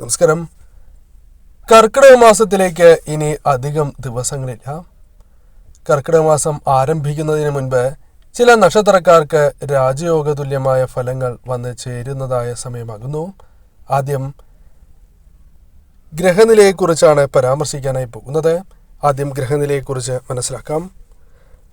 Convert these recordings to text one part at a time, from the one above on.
നമസ്കാരം. കർക്കിടക മാസത്തിലേക്ക് ഇനി അധികം ദിവസങ്ങളില്ല. കർക്കിടക മാസം ആരംഭിക്കുന്നതിന് മുൻപ് ചില നക്ഷത്രക്കാർക്ക് രാജയോഗ തുല്യമായ ഫലങ്ങൾ വന്ന് ചേരുന്നതായ സമയമാകുന്നു. ആദ്യം ഗ്രഹനിലയെക്കുറിച്ചാണ് പരാമർശിക്കാനായി പോകുന്നത്. ആദ്യം ഗ്രഹനിലയെക്കുറിച്ച് മനസ്സിലാക്കാം.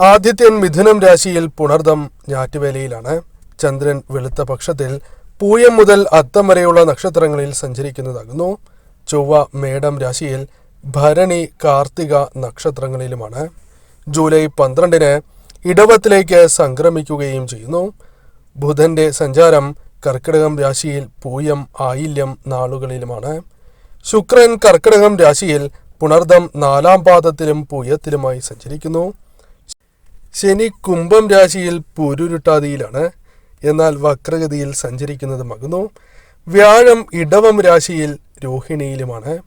ആദിത്യൻ മിഥുനം രാശിയിൽ പുണർദം ഞാറ്റുവേലയിലാണ്. ചന്ദ്രൻ വെളുത്ത പക്ഷത്തിൽ പൂയം മുതൽ അത്തം വരെയുള്ള നക്ഷത്രങ്ങളിൽ സഞ്ചരിക്കുന്നതാകുന്നു. ചൊവ്വ മേടം രാശിയിൽ ഭരണി കാർത്തിക നക്ഷത്രങ്ങളിലുമാണ്. ജൂലൈ പന്ത്രണ്ടിന് ഇടവത്തിലേക്ക് സംക്രമിക്കുകയും ചെയ്യുന്നു. ബുധന്റെ സഞ്ചാരം കർക്കിടകം രാശിയിൽ പൂയം ആയില്യം നാളുകളിലുമാണ്. ശുക്രൻ കർക്കിടകം രാശിയിൽ പുണർദം നാലാം പാദത്തിലും പൂയത്തിലുമായി സഞ്ചരിക്കുന്നു. ശനി കുംഭം രാശിയിൽ പുരുരുട്ടാതിയിലാണ്. എന്നാൽ വക്രഗതിയിൽ സഞ്ചരിക്കുന്നത് മകുന്നു വ്യാഴം ഇടവം രാശിയിൽ രോഹിണിയിലുമാണ്.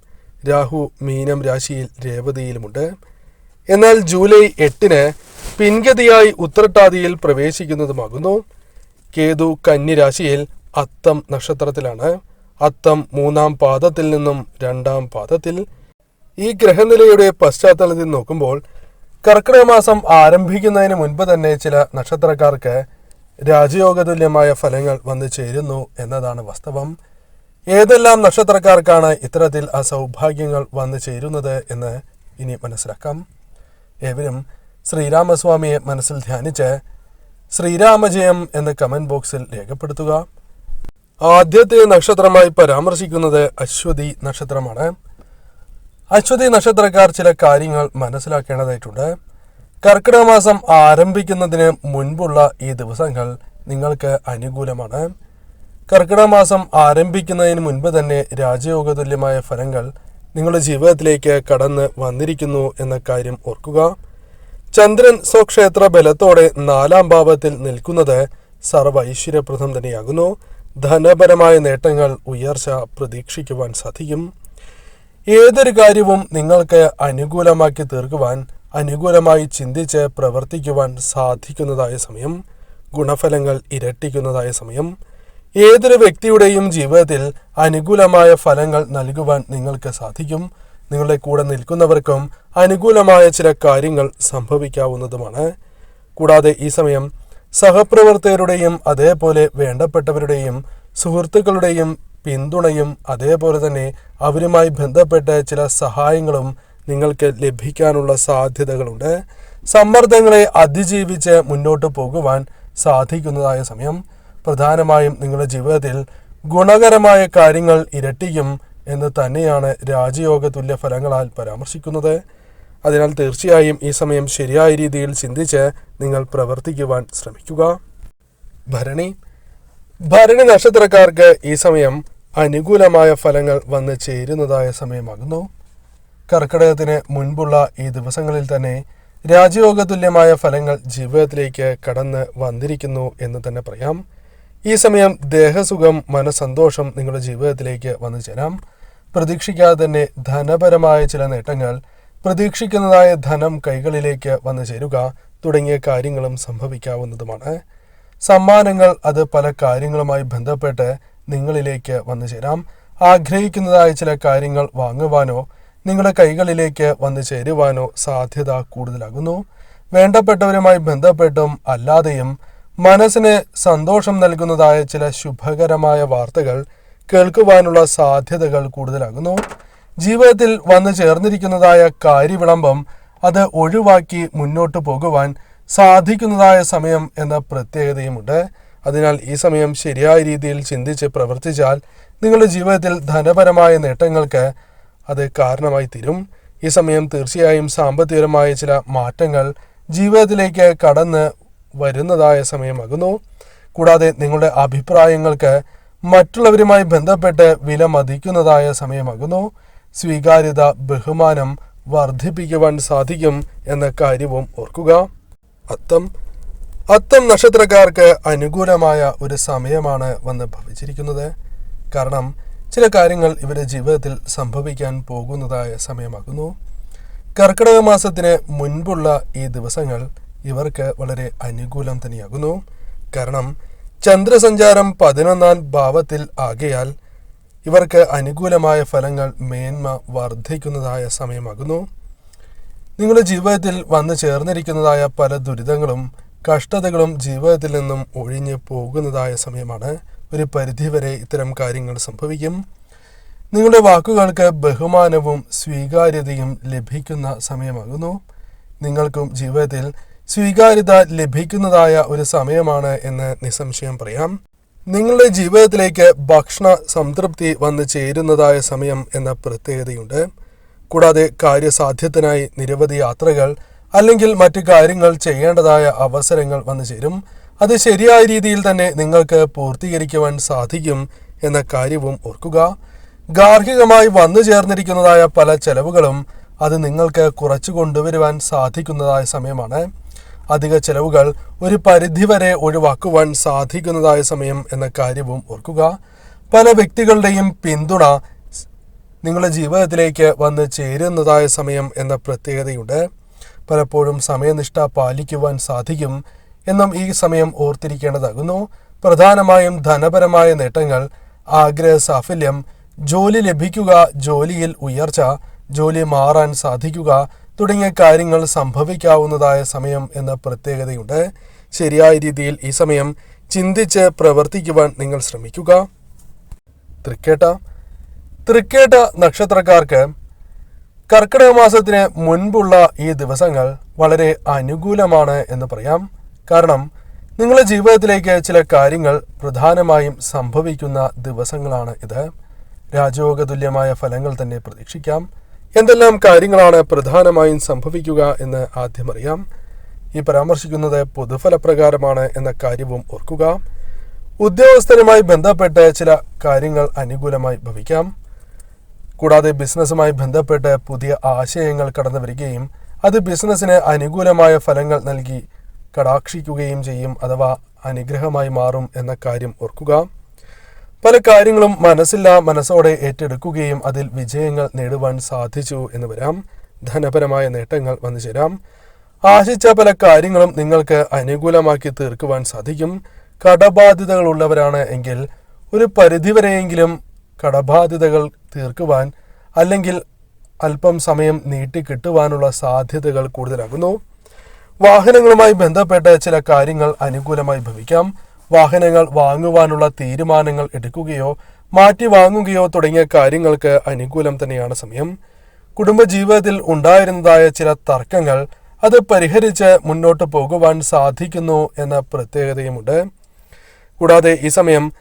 രാഹു മീനം രാശിയിൽ രേവതിയിലുമുണ്ട്. എന്നാൽ ജൂലൈ എട്ടിന് പിൻഗതിയായി ഉത്രട്ടാതിയിൽ പ്രവേശിക്കുന്നതുമാകുന്നു കേതു കന്നി രാശിയിൽ അത്തം നക്ഷത്രത്തിലാണ്. അത്തം മൂന്നാം പാദത്തിൽ നിന്നും രണ്ടാം പാദത്തിൽ. ഈ ഗ്രഹനിലയുടെ പശ്ചാത്തലത്തിൽ നോക്കുമ്പോൾ കർക്കിടക മാസം ആരംഭിക്കുന്നതിന് മുൻപ് തന്നെ ചില നക്ഷത്രക്കാർക്ക് രാജയോഗതുല്യമായ ഫലങ്ങൾ വന്നു ചേരുന്നു എന്നതാണ് വാസ്തവം. ഏതെല്ലാം നക്ഷത്രക്കാർക്കാണ് ഇത്തരത്തിൽ ആ സൗഭാഗ്യങ്ങൾ വന്നു ചേരുന്നത് എന്ന് ഇനി മനസ്സിലാക്കാം. ഏവരും ശ്രീരാമസ്വാമിയെ മനസ്സിൽ ധ്യാനിച്ച് ശ്രീരാമജയം എന്ന് കമന്റ് ബോക്സിൽ രേഖപ്പെടുത്തുക. ആദ്യത്തെ നക്ഷത്രമായി പരാമർശിക്കുന്നത് അശ്വതി നക്ഷത്രമാണ്. അശ്വതി നക്ഷത്രക്കാർ ചില കാര്യങ്ങൾ മനസ്സിലാക്കേണ്ടതായിട്ടുണ്ട്. കർക്കിടക മാസം ആരംഭിക്കുന്നതിന് മുൻപുള്ള ഈ ദിവസങ്ങൾ നിങ്ങൾക്ക് അനുകൂലമാണ്. കർക്കിടക മാസം ആരംഭിക്കുന്നതിന് മുൻപ് തന്നെ രാജയോഗതുല്യമായ ഫലങ്ങൾ നിങ്ങളുടെ ജീവിതത്തിലേക്ക് കടന്ന് വന്നിരിക്കുന്നു എന്ന കാര്യം ഓർക്കുക. ചന്ദ്രൻ സ്വക്ഷേത്ര ബലത്തോടെ നാലാം ഭാവത്തിൽ നിൽക്കുന്നത് സർവ ഐശ്വര്യപ്രദം തന്നെയാകുന്നു. ധനപരമായ നേട്ടങ്ങൾ ഉയർച്ച പ്രതീക്ഷിക്കുവാൻ സാധിക്കും. ഏതൊരു കാര്യവും നിങ്ങൾക്ക് അനുകൂലമാക്കി തീർക്കുവാൻ അനുകൂലമായി ചിന്തിച്ച് പ്രവർത്തിക്കുവാൻ സാധിക്കുന്നതായ സമയം ഗുണഫലങ്ങൾ ഇരട്ടിക്കുന്നതായ സമയം ഏതൊരു വ്യക്തിയുടെയും ജീവിതത്തിൽ അനുകൂലമായ ഫലങ്ങൾ നൽകുവാൻ നിങ്ങൾക്ക് സാധിക്കും. നിങ്ങളുടെ കൂടെ നിൽക്കുന്നവർക്കും അനുകൂലമായ ചില കാര്യങ്ങൾ സംഭവിക്കാവുന്നതുമാണ്. കൂടാതെ ഈ സമയം സഹപ്രവർത്തകരുടെയും അതേപോലെ വേണ്ടപ്പെട്ടവരുടെയും സുഹൃത്തുക്കളുടെയും പിന്തുണയും അതേപോലെ തന്നെ അവരുമായി ബന്ധപ്പെട്ട ചില സഹായങ്ങളും നിങ്ങൾക്ക് ലഭിക്കാനുള്ള സാധ്യതകളുണ്ട്. സമ്മർദ്ദങ്ങളെ അതിജീവിച്ച് മുന്നോട്ട് പോകുവാൻ സാധിക്കുന്നതായ സമയം. പ്രധാനമായും നിങ്ങളുടെ ജീവിതത്തിൽ ഗുണകരമായ കാര്യങ്ങൾ ഇരട്ടിക്കും എന്ന് തന്നെയാണ് രാജയോഗ തുല്യ ഫലങ്ങളാൽ പരാമർശിക്കുന്നത്. അതിനാൽ തീർച്ചയായും ഈ സമയം ശരിയായ രീതിയിൽ ചിന്തിച്ച് നിങ്ങൾ പ്രവർത്തിക്കുവാൻ ശ്രമിക്കുക. ഭരണി. ഭരണി നക്ഷത്രക്കാർക്ക് ഈ സമയം അനുകൂലമായ ഫലങ്ങൾ വന്ന് ചേരുന്നതായ സമയമാകുന്നു. കർക്കിടകത്തിന് മുൻപുള്ള ഈ ദിവസങ്ങളിൽ തന്നെ രാജയോഗ തുല്യമായ ഫലങ്ങൾ ജീവിതത്തിലേക്ക് കടന്ന് വന്നിരിക്കുന്നു എന്ന് തന്നെ പറയാം. ഈ സമയം ദേഹസുഖം മനസ്സന്തോഷം നിങ്ങളുടെ ജീവിതത്തിലേക്ക് വന്നു ചേരാം. പ്രതീക്ഷിക്കാതെ തന്നെ ധനപരമായ ചില നേട്ടങ്ങൾ പ്രതീക്ഷിക്കുന്നതായ ധനം കൈകളിലേക്ക് വന്നു ചേരുക തുടങ്ങിയ കാര്യങ്ങളും സംഭവിക്കാവുന്നതുമാണ്. സമ്മാനങ്ങൾ അത് പല കാര്യങ്ങളുമായി ബന്ധപ്പെട്ട് നിങ്ങളിലേക്ക് വന്നു ചേരാം. ആഗ്രഹിക്കുന്നതായ ചില കാര്യങ്ങൾ വാങ്ങുവാനോ നിങ്ങളുടെ കൈകളിലേക്ക് വന്നു ചേരുവാനോ സാധ്യത കൂടുതലാകുന്നു. വേണ്ടപ്പെട്ടവരുമായി ബന്ധപ്പെട്ടും അല്ലാതെയും മനസ്സിന് സന്തോഷം നൽകുന്നതായ ചില ശുഭകരമായ വാർത്തകൾ കേൾക്കുവാനുള്ള സാധ്യതകൾ കൂടുതലാകുന്നു. ജീവിതത്തിൽ വന്നു ചേർന്നിരിക്കുന്നതായ കാര്യവിളംബം അത് ഒഴിവാക്കി മുന്നോട്ട് പോകുവാൻ സാധിക്കുന്നതായ സമയം എന്ന പ്രത്യേകതയുമുണ്ട്. അതിനാൽ ഈ സമയം ശരിയായ രീതിയിൽ ചിന്തിച്ച് പ്രവർത്തിച്ചാൽ നിങ്ങളുടെ ജീവിതത്തിൽ ധനപരമായ നേട്ടങ്ങൾക്ക് അത് കാരണമായി തീരും. ഈ സമയം തീർച്ചയായും സാമ്പത്തികപരമായ ചില മാറ്റങ്ങൾ ജീവിതത്തിലേക്ക് കടന്ന് വരുന്നതായ സമയമാകുന്നു. കൂടാതെ നിങ്ങളുടെ അഭിപ്രായങ്ങൾക്ക് മറ്റുള്ളവരുമായി ബന്ധപ്പെട്ട് വില മതിക്കുന്നതായ സമയമാകുന്നു. സ്വീകാര്യത ബഹുമാനം വർദ്ധിപ്പിക്കുവാൻ സാധിക്കും എന്ന കാര്യവും ഓർക്കുക. അത്തം അത്തം നക്ഷത്രക്കാർക്ക് അനുകൂലമായ ഒരു സമയമാണ് വന്ന് ഭവിച്ചിരിക്കുന്നത്. കാരണം ചില കാര്യങ്ങൾ ഇവരുടെ ജീവിതത്തിൽ സംഭവിക്കാൻ പോകുന്നതായ സമയമാകുന്നു. കർക്കിടക മാസത്തിന് മുൻപുള്ള ഈ ദിവസങ്ങൾ ഇവർക്ക് വളരെ അനുകൂലം തന്നെയാകുന്നു. കാരണം ചന്ദ്രസഞ്ചാരം പതിനൊന്നാം ഭാവത്തിൽ ആകയാൽ ഇവർക്ക് അനുകൂലമായ ഫലങ്ങൾ മേന്മ വർദ്ധിക്കുന്നതായ സമയമാകുന്നു. നിങ്ങളുടെ ജീവിതത്തിൽ വന്നു ചേർന്നിരിക്കുന്നതായ പല ദുരിതങ്ങളും കഷ്ടതകളും ജീവിതത്തിൽ നിന്നും ഒഴിഞ്ഞു പോകുന്നതായ സമയമാണ് ഒരു പരിധിവരെ ഇത്തരം കാര്യങ്ങൾ സംഭവിക്കും. നിങ്ങളുടെ വാക്കുകൾക്ക് ബഹുമാനവും സ്വീകാര്യതയും ലഭിക്കുന്ന സമയമാകുന്നു. നിങ്ങൾക്കും ജീവിതത്തിൽ സ്വീകാര്യത ലഭിക്കുന്നതായ ഒരു സമയമാണ് എന്ന് നിസ്സംശയം പറയാം. നിങ്ങളുടെ ജീവിതത്തിലേക്ക് ഭക്ഷണ സംതൃപ്തി വന്നു ചേരുന്നതായ സമയം എന്ന പ്രത്യേകതയുണ്ട്. കൂടാതെ കാര്യസാധ്യത്തിനായി നിരവധി യാത്രകൾ അല്ലെങ്കിൽ മറ്റു കാര്യങ്ങൾ ചെയ്യേണ്ടതായ അവസരങ്ങൾ വന്നു ചേരും. അത് ശരിയായ രീതിയിൽ തന്നെ നിങ്ങൾക്ക് പൂർത്തീകരിക്കുവാൻ സാധിക്കും എന്ന കാര്യവും ഓർക്കുക. ഗാർഹികമായി വന്നു ചേർന്നിരിക്കുന്നതായ പല ചെലവുകളും അത് നിങ്ങൾക്ക് കുറച്ചു കൊണ്ടുവരുവാൻ സാധിക്കുന്നതായ സമയമാണ്. അധിക ചെലവുകൾ ഒരു പരിധിവരെ ഒഴിവാക്കുവാൻ സാധിക്കുന്നതായ സമയം എന്ന കാര്യവും ഓർക്കുക. പല വ്യക്തികളുടെയും പിന്തുണ നിങ്ങളുടെ ജീവിതത്തിലേക്ക് വന്ന് ചേരുന്നതായ സമയം എന്ന പ്രത്യേകതയുണ്ട്. പലപ്പോഴും സമയനിഷ്ഠ പാലിക്കുവാൻ സാധിക്കും. എന്നും ഈ സമയം ഓർത്തിരിക്കേണ്ടതാകുന്നു. പ്രധാനമായും ധനപരമായ നേട്ടങ്ങൾ ആഗ്രഹ സാഫല്യം ജോലി ലഭിക്കുക ജോലിയിൽ ഉയർച്ച ജോലി മാറാൻ സാധിക്കുക തുടങ്ങിയ കാര്യങ്ങൾ സംഭവിക്കാവുന്നതായ സമയം എന്ന പ്രത്യേകതയുണ്ട്. ശരിയായ രീതിയിൽ ഈ സമയം ചിന്തിച്ച് പ്രവർത്തിക്കുവാൻ നിങ്ങൾ ശ്രമിക്കുക. തൃക്കേട്ട തൃക്കേട്ട നക്ഷത്രക്കാർക്ക് കർക്കിടക മാസത്തിന് മുൻപുള്ള ഈ ദിവസങ്ങൾ വളരെ അനുകൂലമാണ് എന്ന് പറയാം. കാരണം നിങ്ങളുടെ ജീവിതത്തിലേക്ക് ചില കാര്യങ്ങൾ പ്രധാനമായും സംഭവിക്കുന്ന ദിവസങ്ങളാണ് ഇത്. രാജയോഗതുല്യമായ ഫലങ്ങൾ തന്നെ പ്രതീക്ഷിക്കാം. എന്തെല്ലാം കാര്യങ്ങളാണ് പ്രധാനമായും സംഭവിക്കുക എന്ന് ആദ്യം അറിയാം. ഈ പരാമർശിക്കുന്നത് പൊതുഫലപ്രകാരമാണ് എന്ന കാര്യവും ഓർക്കുക. ഉദ്യോഗസ്ഥരുമായി ബന്ധപ്പെട്ട് ചില കാര്യങ്ങൾ അനുകൂലമായി ഭവിക്കാം. കൂടാതെ ബിസിനസ്സുമായി ബന്ധപ്പെട്ട് പുതിയ ആശയങ്ങൾ കടന്നു വരികയും അത് ബിസിനസ്സിന് അനുകൂലമായ ഫലങ്ങൾ നൽകി കടാക്ഷിക്കുകയും ചെയ്യും അഥവാ അനുഗ്രഹമായി മാറും എന്ന കാര്യം ഓർക്കുക. പല കാര്യങ്ങളും മനസ്സില്ല മനസ്സോടെ ഏറ്റെടുക്കുകയും അതിൽ വിജയങ്ങൾ നേടുവാൻ സാധിച്ചു എന്ന് വരാം. ധനപരമായ നേട്ടങ്ങൾ വന്നു ചേരാം. ആശിച്ച പല കാര്യങ്ങളും നിങ്ങൾക്ക് അനുകൂലമാക്കി തീർക്കുവാൻ സാധിക്കും. കടബാധ്യതകൾ ഉള്ളവരാണ് എങ്കിൽ ഒരു പരിധിവരെയെങ്കിലും കടബാധ്യതകൾ തീർക്കുവാൻ അല്ലെങ്കിൽ അല്പം സമയം നീട്ടിക്കിട്ടുവാനുള്ള സാധ്യതകൾ കൂടുതലാകുന്നു. വാഹനങ്ങളുമായി ബന്ധപ്പെട്ട ചില കാര്യങ്ങൾ അനുകൂലമായി ഭവിക്കാം. വാഹനങ്ങൾ വാങ്ങുവാനുള്ള തീരുമാനങ്ങൾ എടുക്കുകയോ മാറ്റി വാങ്ങുകയോ തുടങ്ങിയ കാര്യങ്ങൾക്ക് അനുകൂലം തന്നെയാണ് സമയം. കുടുംബജീവിതത്തിൽ ഉണ്ടായിരുന്നതായ ചില തർക്കങ്ങൾ അത് പരിഹരിച്ച് മുന്നോട്ട് പോകുവാൻ സാധിക്കുന്നു എന്ന പ്രത്യേകതയുമുണ്ട്. കൂടാതെ ഈ സമയം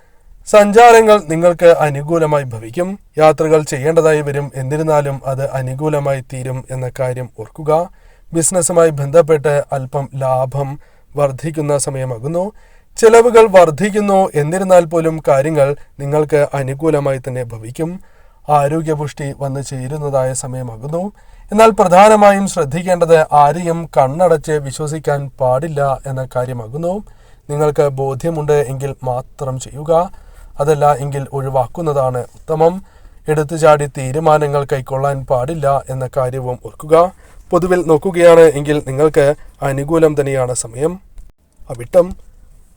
സഞ്ചാരങ്ങൾ നിങ്ങൾക്ക് അനുകൂലമായി ഭവിക്കും. യാത്രകൾ ചെയ്യേണ്ടതായി വരും. എന്നിരുന്നാലും അത് അനുകൂലമായി തീരും എന്ന കാര്യം ഓർക്കുക. ബിസിനസ്സുമായി ബന്ധപ്പെട്ട് അല്പം ലാഭം വർദ്ധിക്കുന്ന സമയമാകുന്നു. ചെലവുകൾ വർദ്ധിക്കുന്നു. എന്നിരുന്നാൽ പോലും കാര്യങ്ങൾ നിങ്ങൾക്ക് അനുകൂലമായി തന്നെ ഭവിക്കും. ആരോഗ്യപുഷ്ടി വന്നു ചേരുന്നതായ സമയമാകുന്നു. എന്നാൽ പ്രധാനമായും ശ്രദ്ധിക്കേണ്ടത് ആരെയും കണ്ണടച്ച് വിശ്വസിക്കാൻ പാടില്ല എന്ന കാര്യമാകുന്നു. നിങ്ങൾക്ക് ബോധ്യമുണ്ട് എങ്കിൽ മാത്രം ചെയ്യുക. അതല്ല എങ്കിൽ ഒഴിവാക്കുന്നതാണ് ഉത്തമം. എടുത്തുചാടി തീരുമാനങ്ങൾ കൈക്കൊള്ളാൻ പാടില്ല എന്ന കാര്യവും ഓർക്കുക. പൊതുവിൽ നോക്കുകയാണ് എങ്കിൽ നിങ്ങൾക്ക് അനുകൂലം തന്നെയാണ് സമയം. അവിട്ടം.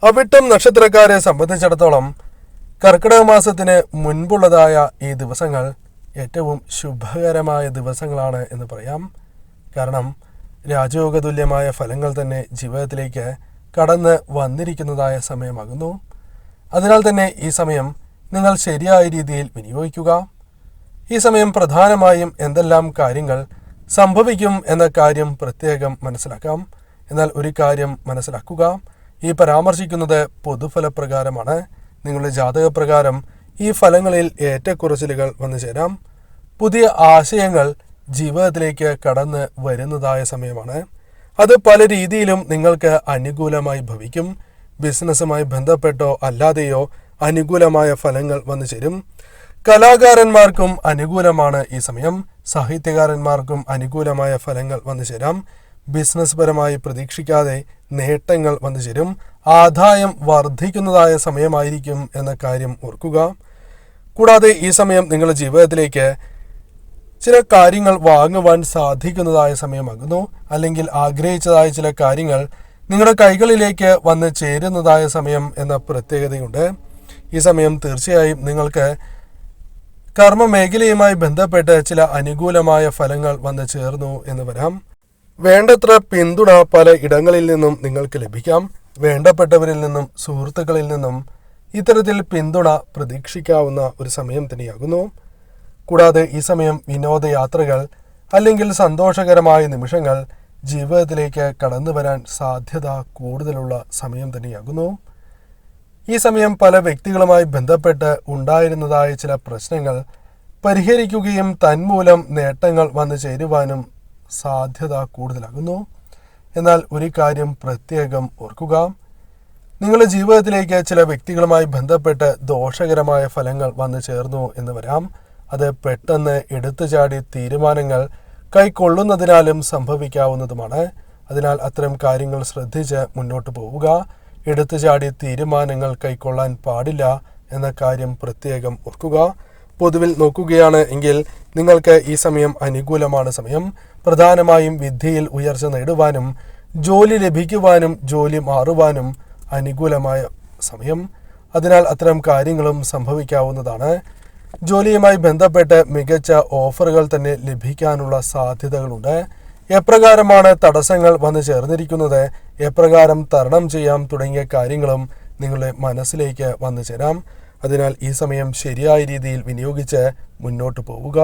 അവിട്ടം നക്ഷത്രക്കാരെ സംബന്ധിച്ചിടത്തോളം കർക്കിടക മാസത്തിന് മുൻപുള്ളതായ ഈ ദിവസങ്ങൾ ഏറ്റവും ശുഭകരമായ ദിവസങ്ങളാണ് എന്ന് പറയാം. കാരണം രാജയോഗതുല്യമായ ഫലങ്ങൾ തന്നെ ജീവിതത്തിലേക്ക് കടന്ന് വന്നിരിക്കുന്നതായ സമയമാകുന്നു. അതിനാൽ തന്നെ ഈ സമയം നിങ്ങൾ ശരിയായ രീതിയിൽ വിനിയോഗിക്കുക. ഈ സമയം പ്രധാനമായും എന്തെല്ലാം കാര്യങ്ങൾ സംഭവിക്കും എന്ന കാര്യം പ്രത്യേകം മനസ്സിലാക്കാം. എന്നാൽ ഒരു കാര്യം മനസ്സിലാക്കുക. ഈ പരാമർശിക്കുന്നത് പൊതുഫലപ്രകാരമാണ്. നിങ്ങളുടെ ജാതകപ്രകാരം ഈ ഫലങ്ങളിൽ ഏറ്റക്കുറച്ചിലുകൾ വന്നു ചേരാം. പുതിയ ആശയങ്ങൾ ജീവിതത്തിലേക്ക് കടന്ന് വരുന്നതായ സമയമാണ്. അത് പല രീതിയിലും നിങ്ങൾക്ക് അനുകൂലമായി ഭവിക്കും. ബിസിനസ്സുമായി ബന്ധപ്പെട്ടോ അല്ലാതെയോ അനുകൂലമായ ഫലങ്ങൾ വന്നു ചേരും. കലാകാരന്മാർക്കും അനുകൂലമാണ് ഈ സമയം. സാഹിത്യകാരന്മാർക്കും അനുകൂലമായ ഫലങ്ങൾ വന്നു ചേരാം. ബിസിനസ് പരമായി പ്രതീക്ഷിക്കാതെ നേട്ടങ്ങൾ വന്നു ചേരും. ആദായം വർദ്ധിക്കുന്നതായ സമയമായിരിക്കും എന്ന കാര്യം ഓർക്കുക. കൂടാതെ ഈ സമയം നിങ്ങളുടെ ജീവിതത്തിലേക്ക് ചില കാര്യങ്ങൾ വാങ്ങുവാൻ സാധിക്കുന്നതായ സമയമാകുന്നു. അല്ലെങ്കിൽ ആഗ്രഹിച്ചതായ ചില കാര്യങ്ങൾ നിങ്ങളുടെ കൈകളിലേക്ക് വന്ന് ചേരുന്നതായ സമയം എന്ന പ്രത്യേകതയുണ്ട്. ഈ സമയം തീർച്ചയായും നിങ്ങൾക്ക് കർമ്മ മേഖലയുമായി ബന്ധപ്പെട്ട് ചില അനുകൂലമായ ഫലങ്ങൾ വന്നു ചേർന്നു എന്ന് വരാം. വേണ്ടത്ര പിന്തുണ പല ഇടങ്ങളിൽ നിന്നും നിങ്ങൾക്ക് ലഭിക്കാം. വേണ്ടപ്പെട്ടവരിൽ നിന്നും സുഹൃത്തുക്കളിൽ നിന്നും ഇത്തരത്തിൽ പിന്തുണ പ്രതീക്ഷിക്കാവുന്ന ഒരു സമയം തന്നെയാകുന്നു. കൂടാതെ ഈ സമയം വിനോദയാത്രകൾ അല്ലെങ്കിൽ സന്തോഷകരമായ നിമിഷങ്ങൾ ജീവിതത്തിലേക്ക് കടന്നു വരാൻ സാധ്യത കൂടുതലുള്ള സമയം തന്നെയാകുന്നു. ഈ സമയം പല വ്യക്തികളുമായി ബന്ധപ്പെട്ട് ഉണ്ടായിരുന്നതായ ചില പ്രശ്നങ്ങൾ പരിഹരിക്കുകയും തന്മൂലം നേട്ടങ്ങൾ വന്നു ചേരുവാനും സാധ്യത കൂടുതലാകുന്നു. എന്നാൽ ഒരു കാര്യം പ്രത്യേകം ഓർക്കുക. നിങ്ങളുടെ ജീവിതത്തിലേക്ക് ചില വ്യക്തികളുമായി ബന്ധപ്പെട്ട് ദോഷകരമായ ഫലങ്ങൾ വന്നു ചേർന്നു എന്ന് വരാം. അത് പെട്ടെന്ന് എടുത്തുചാടി തീരുമാനങ്ങൾ കൈക്കൊള്ളുന്നതിനാലും സംഭവിക്കാവുന്നതുമാണ്. അതിനാൽ അത്തരം കാര്യങ്ങൾ ശ്രദ്ധിച്ച് മുന്നോട്ട് പോവുക. എടുത്തുചാടി തീരുമാനങ്ങൾ കൈക്കൊള്ളാൻ പാടില്ല എന്ന കാര്യം പ്രത്യേകം ഓർക്കുക. പൊതുവിൽ നോക്കുകയാണ് എങ്കിൽ നിങ്ങൾക്ക് ഈ സമയം അനുകൂലമാണ് സമയം. പ്രധാനമായും വിദ്യയിൽ ഉയർച്ച നേടുവാനും ജോലി ലഭിക്കുവാനും ജോലി മാറുവാനും അനുകൂലമായ സമയം. അതിനാൽ അത്തരം കാര്യങ്ങളും സംഭവിക്കാവുന്നതാണ്. ജോലിയുമായി ബന്ധപ്പെട്ട് മികച്ച ഓഫറുകൾ തന്നെ ലഭിക്കാനുള്ള സാധ്യതകളുണ്ട്. എപ്രകാരമാണ് തടസ്സങ്ങൾ വന്നു ചേർന്നിരിക്കുന്നത്? എപ്രകാരം തരണം ചെയ്യാം തുടങ്ങിയ കാര്യങ്ങളും നിങ്ങളുടെ മനസ്സിലേക്ക് വന്നു ചേരാം. അതിനാൽ ഈ സമയം ശരിയായ രീതിയിൽ വിനിയോഗിച്ച് മുന്നോട്ട് പോവുക.